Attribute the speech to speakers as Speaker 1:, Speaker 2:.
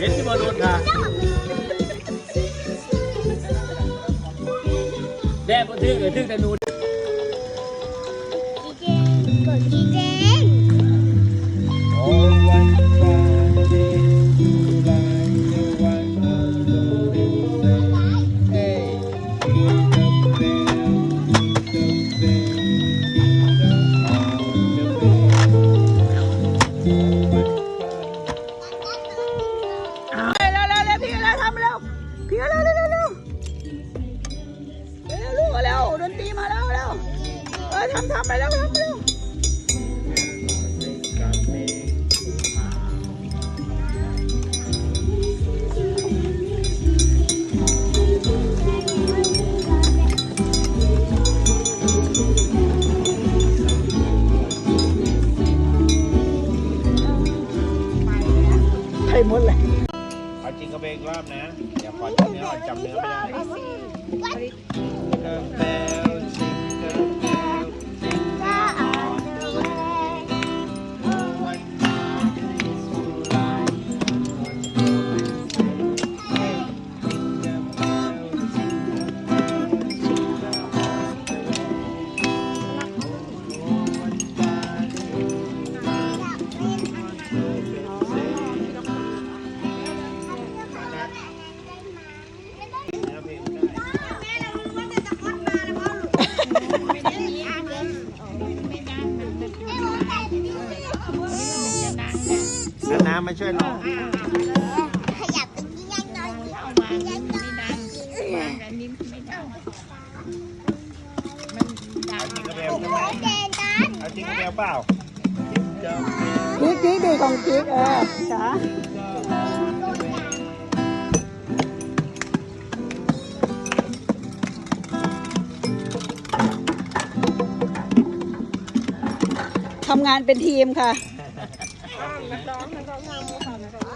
Speaker 1: เห็นที่บอลโดนค่ะแดดบนทึกเออทึกแต่นู
Speaker 2: กี น
Speaker 3: ตรีมาแล้วเร็วเออทำทำไปแล้วทำไปเร็วไปหมดเลย
Speaker 4: เอาจริงก็เป็นอีกรอบนะอย่าปล่อยจำเนื้ออ่อนจำเนื้อไม่ได้เกิร์ลเบล แล้วน้ำมาช่วยร้อง
Speaker 2: ขยับตรงนี้ยังหน่อยยังหน่อย
Speaker 4: เอาจริงกระเบลใช่ไหม
Speaker 2: เจนกัน
Speaker 4: เอาจริงกระเบลเปล่า
Speaker 3: กิ๊กกิ๊กดีของกิ๊กเออจ้า ทำงานเป็นทีมค่ะ
Speaker 2: นักร้องนักร้องงา
Speaker 4: ม
Speaker 2: ค่ะนักร้อง